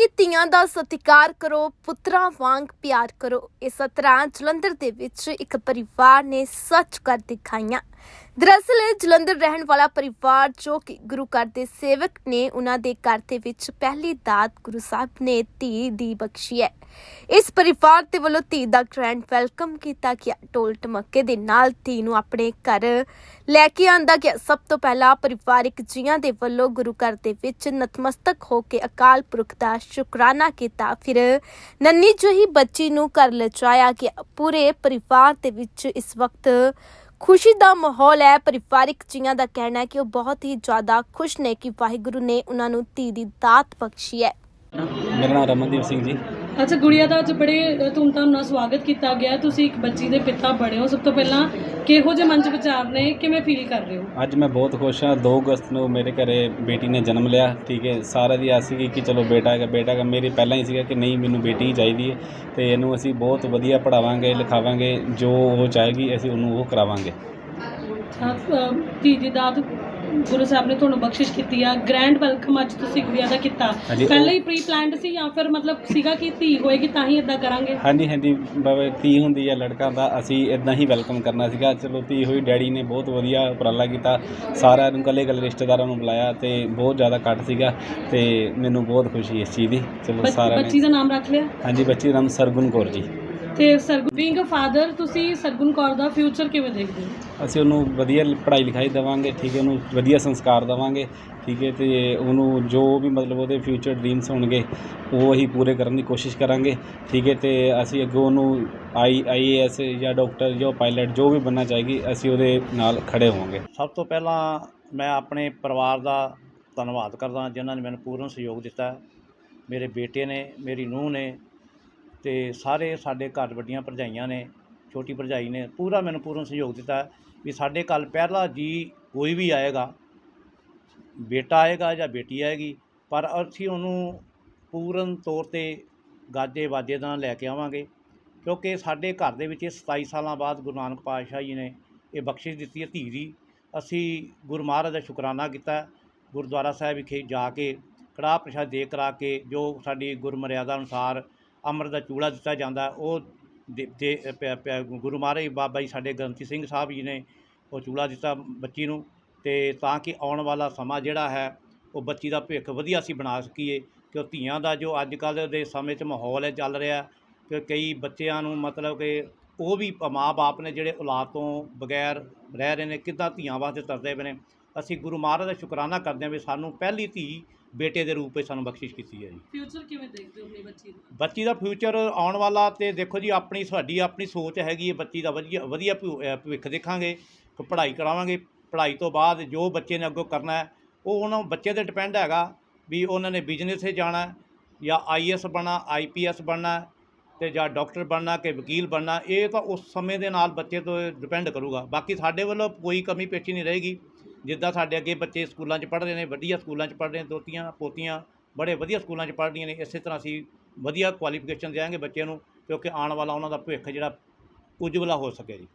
ਕਿ ਧੀਆਂ ਦਾ ਸਤਿਕਾਰ ਕਰੋ, ਪੁੱਤਰਾਂ ਵਾਂਗ ਪਿਆਰ ਕਰੋ। ਇਸ ਤਰ੍ਹਾਂ ਜਲੰਧਰ ਦੇ ਵਿੱਚ ਇੱਕ ਪਰਿਵਾਰ ਨੇ ਸੱਚ ਕਰ ਦਿਖਾਈਆਂ। ਦਰਅਸਲ ਜਲੰਧਰ ਰਹਿਣ ਵਾਲਾ ਪਰਿਵਾਰ ਜੋ ਕਿ ਗੁਰੂ ਘਰ ਦੇ ਸੇਵਕ ਨੇ, ਉਹਨਾਂ ਦੇ ਘਰ ਦੇ ਵਿੱਚ ਪਹਿਲੀ ਦਾਤ ਗੁਰੂ ਸਾਹਿਬ ਨੇ ਧੀ ਦੀ ਬਖਸ਼ੀ ਹੈ। ਇਸ ਪਰਿਵਾਰ ਦੇ ਵੱਲੋਂ ਧੀ ਦਾ ਗ੍ਰੈਂਡ ਵੈਲਕਮ ਕੀਤਾ ਗਿਆ। ਢੋਲ ਟਮੱਕੇ ਦੇ ਨਾਲ ਧੀ ਨੂੰ ਆਪਣੇ ਘਰ ਲੈ ਕੇ ਆਂਦਾ ਗਿਆ। ਸਭ ਤੋਂ ਪਹਿਲਾਂ ਪਰਿਵਾਰਿਕ ਜੀਆਂ ਦੇ ਵੱਲੋਂ ਗੁਰੂ ਘਰ ਦੇ ਵਿੱਚ ਨਤਮਸਤਕ ਹੋ ਕੇ ਅਕਾਲ ਪੁਰਖ ਦਾ ਸ਼ੁਕਰਾਨਾ ਕੀਤਾ। ਫਿਰ ਨੰਨੀ ਜਿਹੀ ਬੱਚੀ ਨੂੰ ਘਰ ਲਿਜਾਇਆ ਗਿਆ। ਪੂਰੇ ਪਰਿਵਾਰ ਦੇ ਵਿੱਚ ਇਸ ਵਕਤ ਖੁਸ਼ੀ ਦਾ ਮਾਹੌਲ ਹੈ, ਪਰਿਵਾਰਿਕ ਜੀਆਂ ਦਾ ਕਹਿਣਾ ਹੈ ਕਿ ਉਹ ਬਹੁਤ ਹੀ ਜ਼ਿਆਦਾ ਖੁਸ਼ ਨੇ ਕਿ ਵਾਹਿਗੁਰੂ ਨੇ ਉਹਨਾਂ ਨੂੰ ਧੀ ਦੀ ਦਾਤ ਬਖਸ਼ੀ ਹੈ। ਮੇਰਾ ਨਾਮ ਰਮਨਦੀਪ ਸਿੰਘ ਜੀ। ਅੱਛਾ ਗੁੜੀਆ ਦਾ ਅੱਜ ਬੜੇ ਧੂਮਧਾਮ ਨਾਲ ਸਵਾਗਤ ਕੀਤਾ ਗਿਆ। ਤੁਸੀਂ ਇੱਕ ਬੱਚੀ ਦੇ ਪਿਤਾ ਬਣੇ ਹੋ। ਸਭ ਤੋਂ ਪਹਿਲਾਂ ਕਿਹੋ ਜਿਹੇ ਮਨ ਚ ਵਿਚਾਰ ਨੇ? ਕਿਵੇਂ ਫੀਲ ਕਰ ਰਹੇ ਹੋ? ਅੱਜ ਮੈਂ ਬਹੁਤ ਖੁਸ਼ ਹਾਂ। 2 ਅਗਸਤ ਨੂੰ ਮੇਰੇ ਘਰੇ ਬੇਟੀ ਨੇ ਜਨਮ ਲਿਆ ਠੀਕ ਹੈ। ਸਾਰਾ ਦੀ ਆਸ ਸੀਗੀ ਕਿ ਚਲੋ ਬੇਟਾ ਹੈਗਾ ਬੇਟਾ ਹੈਗਾ। ਮੇਰੀ ਪਹਿਲਾਂ ਹੀ ਸੀਗਾ ਕਿ ਨਹੀਂ ਮੈਨੂੰ ਬੇਟੀ ਹੀ ਚਾਹੀਦੀ ਹੈ ਤੇ ਇਹਨੂੰ ਅਸੀਂ ਬਹੁਤ ਵਧੀਆ ਪੜਾਵਾਂਗੇ ਲਿਖਾਵਾਂਗੇ। ਜੋ ਉਹ ਚਾਹੇਗੀ ਅਸੀਂ ਉਹਨੂੰ ਉਹ ਕਰਾਵਾਂਗੇ। ਧੀ ਦੀ ਦਾਤ ਗੁਰੂ ਸਾਹਿਬ ਨੇ ਤੁਹਾਨੂੰ ਬਖਸ਼ਿਸ਼ ਕੀਤੀ ਆ। ਗ੍ਰੈਂਡ ਵੈਲਕਮ ਅੱਜ ਤੁਸੀਂ ਗੁੜੀਆ ਦਾ ਕੀਤਾ। ਹਾਂਜੀ, ਉਹ- ਪਹਿਲਾਂ ਹੀ ਪ੍ਰੀ ਪਲਾਨਡ ਸੀ ਜਾਂ ਫਿਰ ਮਤਲਬ ਸੀਗਾ ਕਿ ਧੀ ਹੋਏਗੀ ਤਾਂ ਹੀ ਇਦਾਂ ਕਰਾਂਗੇ? ਹਾਂਜੀ ਹਾਂਜੀ। ਬਾਬਾ ਧੀ ਹੁੰਦੀ ਹੈ ਲੜਕਾ ਦਾ ਅਸੀਂ ਇਦਾਂ ਹੀ ਵੈਲਕਮ ਕਰਨਾ ਸੀਗਾ। ਚਲੋ ਧੀ ਹੋਈ ਡੈਡੀ ਨੇ ਬਹੁਤ ਵਧੀਆ ਉਪਰਾਲਾ ਕੀਤਾ। ਸਾਰਿਆਂ ਨੂੰ ਕੱਲੇ ਕੱਲੇ ਰਿਸ਼ਤੇਦਾਰਾਂ ਨੂੰ ਬੁਲਾਇਆ ਤੇ ਬਹੁਤ ਜ਼ਿਆਦਾ ਕੱਟ ਸੀਗਾ ਤੇ ਮੈਨੂੰ ਬਹੁਤ ਖੁਸ਼ੀ ਇਸ ਚੀਜ਼ ਦੀ। ਚਲੋ ਬੱਚ- ਸਾਰਿਆਂ ਬੱਚੀ ਨੇ ਦਾ ਨਾਮ ਰੱਖ ਲਿਆ। ਹਾਂਜੀ ਬੱਚੀ ਦਾ ਨਾਮ ਸਰਗੁਣ ਕੌਰ ਜੀ। ਤੇ ਸਰਗੁਣ ਬੀਇੰਗ ਅ ਫਾਦਰ ਤੁਸੀਂ ਸਰਗੁਣ ਕੌਰ ਦਾ ਫਿਊਚਰ ਕਿਵੇਂ ਦੇਖਦੇ ਹੋ? ਅਸੀਂ ਉਹਨੂੰ ਵਧੀਆ ਪੜ੍ਹਾਈ ਲਿਖਾਈ ਦੇਵਾਂਗੇ ਠੀਕ ਹੈ ਉਹਨੂੰ ਵਧੀਆ ਸੰਸਕਾਰ ਦੇਵਾਂਗੇ ਠੀਕ ਹੈ ਤੇ ਉਹਨੂੰ ਜੋ ਵੀ ਮਤਲਬ ਉਹਦੇ ਫਿਊਚਰ ਡ੍ਰੀਮਸ ਹੋਣਗੇ ਉਹ ਅਸੀਂ ਪੂਰੇ ਕਰਨ ਦੀ ਕੋਸ਼ਿਸ਼ ਕਰਾਂਗੇ ਠੀਕ ਹੈ ਤੇ ਅਸੀਂ ਅੱਗੋਂ ਉਹਨੂੰ ਆਈ ਆਈਏਐਸ ਜਾਂ ਡਾਕਟਰ ਜਾਂ ਪਾਇਲਟ ਜੋ ਵੀ ਬਣਨਾ ਚਾਹੇਗੀ ਅਸੀਂ ਉਹਦੇ ਨਾਲ ਖੜੇ ਹੋਵਾਂਗੇ। ਸਭ ਤੋਂ ਪਹਿਲਾਂ ਮੈਂ ਆਪਣੇ ਪਰਿਵਾਰ ਦਾ ਧੰਨਵਾਦ ਕਰਦਾ ਜਿਨ੍ਹਾਂ ਨੇ ਮੈਨੂੰ ਪੂਰਨ ਸਹਿਯੋਗ ਦਿੱਤਾ। ਮੇਰੇ ਬੇਟੇ ਨੇ ਮੇਰੀ ਨੂੰਹ ਨੇ ਤੇ ਸਾਰੇ ਸਾਡੇ ਘਰ ਵੱਡੀਆਂ ਭਰਜਾਈਆਂ ਨੇ, ਛੋਟੀ ਭਰਜਾਈ ਨੇ ਪੂਰਾ ਮੈਨੂੰ ਪੂਰਨ ਸਹਿਯੋਗ ਦਿੱਤਾ ਵੀ ਸਾਡੇ ਕੱਲ ਪਹਿਲਾ ਜੀ ਕੋਈ ਵੀ ਆਏਗਾ, ਬੇਟਾ ਆਏਗਾ ਜਾਂ ਬੇਟੀ ਆਏਗੀ, ਪਰ ਅਸੀਂ ਉਹਨੂੰ ਪੂਰਨ ਤੌਰ ਤੇ ਗਾਜੇ ਵਾਜੇ ਨਾਲ ਲੈ ਕੇ ਆਵਾਂਗੇ, ਕਿਉਂਕਿ ਸਾਡੇ ਘਰ ਦੇ ਵਿੱਚ ਇਹ 27 ਸਾਲਾਂ ਬਾਅਦ ਗੁਰੂ ਨਾਨਕ ਪਾਤਸ਼ਾਹ ਜੀ ਨੇ ਇਹ ਬਖਸ਼ਿਸ਼ ਦਿੱਤੀ ਹੈ ਧੀ ਦੀ। ਅਸੀਂ ਗੁਰੂ ਮਹਾਰਾਜ ਦਾ ਸ਼ੁਕਰਾਨਾ ਕੀਤਾ, ਗੁਰਦੁਆਰਾ ਸਾਹਿਬ ਵਿਖੇ ਜਾ ਕੇ ਕੜਾਹ ਪ੍ਰਸ਼ਾਦ ਦੇ ਕਰਾ ਕੇ ਜੋ ਸਾਡੀ ਗੁਰਮਰਿਆਦਾ ਅਨੁਸਾਰ ਅੰਮ੍ਰਿਤ ਦਾ ਚੂੜਾ ਦਿੱਤਾ ਜਾਂਦਾ। ਉਹ ਦੇ- ਦੇ, ਪਿਆ- ਪਿਆ- ਗੁਰੂ ਮਹਾਰਾਜ ਬਾਬਾ ਜੀ ਸਾਡੇ ਗ੍ਰੰਥੀ ਸਿੰਘ ਸਾਹਿਬ ਜੀ ਨੇ ਉਹ ਚੂੜਾ ਦਿੱਤਾ ਬੱਚੀ ਨੂੰ ਤੇ ਤਾਂ ਕਿ ਆਉਣ ਵਾਲਾ ਸਮਾਂ ਜਿਹੜਾ ਹੈ, ਉਹ ਬੱਚੀ ਦਾ ਭਵਿੱਖ ਵਧੀਆ ਅਸੀਂ ਬਣਾ ਸਕੀਏ। ਕਿ ਉਹ ਧੀਆਂ ਦਾ ਜੋ ਅੱਜ ਕੱਲ੍ਹ ਦੇ ਸਮੇਂ 'ਚ ਮਾਹੌਲ ਹੈ, ਚੱਲ ਰਿਹਾ, ਕਿ ਕਈ ਬੱਚਿਆਂ ਨੂੰ ਮਤਲਬ ਕਿ ਉਹ ਵੀ ਮਾਂ-ਬਾਪ ਨੇ ਜਿਹੜੇ ਔਲਾਦ ਤੋਂ ਬਗੈਰ ਰਹਿ ਰਹੇ ਨੇ, ਕਿੱਦਾਂ ਧੀਆਂ ਵਾਸਤੇ ਤਰਦੇ ਪਏ ਨੇ। ਅਸੀਂ ਗੁਰੂ ਮਹਾਰਾਜ ਦਾ ਸ਼ੁਕਰਾਨਾ ਕਰਦੇ ਹਾਂ ਵੀ ਸਾਨੂੰ ਪਹਿਲੀ ਧੀ ਬੇਟੇ ਦੇ ਰੂਪ ਵਿੱਚ ਸਾਨੂੰ ਬਖਸ਼ਿਸ਼ ਕੀਤੀ ਹੈ ਜੀ। ਫਿਊਚਰ ਕਿਵੇਂ ਦੇਖਦੇ ਹੋ ਆਪਣੀ ਬੱਚੀ ਦਾ ਬੱਚੀ ਦਾ ਫਿਊਚਰ ਆਉਣ ਵਾਲਾ ਤੇ ਦੇਖੋ ਜੀ ਆਪਣੀ ਸਾਡੀ ਆਪਣੀ ਸੋਚ ਹੈਗੀ ਹੈ ਬੱਚੀ ਦਾ ਵਧੀਆ ਵਧੀਆ ਭਿਉ- ਭਵਿੱਖ ਦੇਖਾਂਗੇ ਕਿ ਪੜ੍ਹਾਈ ਕਰਾਵਾਂਗੇ। ਪੜ੍ਹਾਈ ਤੋਂ ਬਾਅਦ ਜੋ ਬੱਚੇ ਨੇ ਅੱਗੋਂ ਕਰਨਾ ਹੈ ਉਹ ਉਹਨਾਂ ਬੱਚੇ ਤੇ ਡਿਪੈਂਡ ਹੈਗਾ ਵੀ ਉਹਨਾਂ ਨੇ ਬਿਜ਼ਨਸ 'ਤੇ ਜਾਣਾ ਹੈ ਜਾਂ ਆਈਐਸ ਬਣਨਾ ਆਈਪੀਐਸ ਬਣਨਾ ਹੈ ਤੇ ਜਾਂ ਡਾਕਟਰ ਬਣਨਾ ਕਿ ਵਕੀਲ ਬਣਨਾ ਇਹ ਤਾਂ ਉਸ ਸਮੇਂ ਦੇ ਨਾਲ ਬੱਚੇ ਤੋਂ ਡਿਪੈਂਡ ਕਰੂਗਾ। ਬਾਕੀ ਸਾਡੇ ਵੱਲੋਂ ਕੋਈ ਕਮੀ ਪੇਸ਼ੀ ਨਹੀਂ ਰਹੇਗੀ। ਜਿੱਦਾਂ ਸਾਡੇ ਅੱਗੇ ਬੱਚੇ ਸਕੂਲਾਂ 'ਚ ਪੜ੍ਹ ਰਹੇ ਨੇ, ਵਧੀਆ ਸਕੂਲਾਂ 'ਚ ਪੜ੍ਹ ਰਹੇ ਨੇ, ਦੋਤੀਆਂ, ਪੋਤੀਆਂ, ਬੜੇ ਵਧੀਆ ਸਕੂਲਾਂ 'ਚ ਪੜ੍ਹ ਰਹੀਆਂ ਨੇ, ਇਸੇ ਤਰ੍ਹਾਂ ਅਸੀਂ ਵਧੀਆ ਕੁਆਲੀਫਿਕੇਸ਼ਨ ਦਿਆਂਗੇ ਬੱਚਿਆਂ ਨੂੰ ਕਿਉਂਕਿ ਆਉਣ ਵਾਲਾ ਉਹਨਾਂ ਦਾ ਭਵਿੱਖ ਜਿਹੜਾ ਉਜਵਲਾ ਹੋ ਸਕੇ ਜੀ।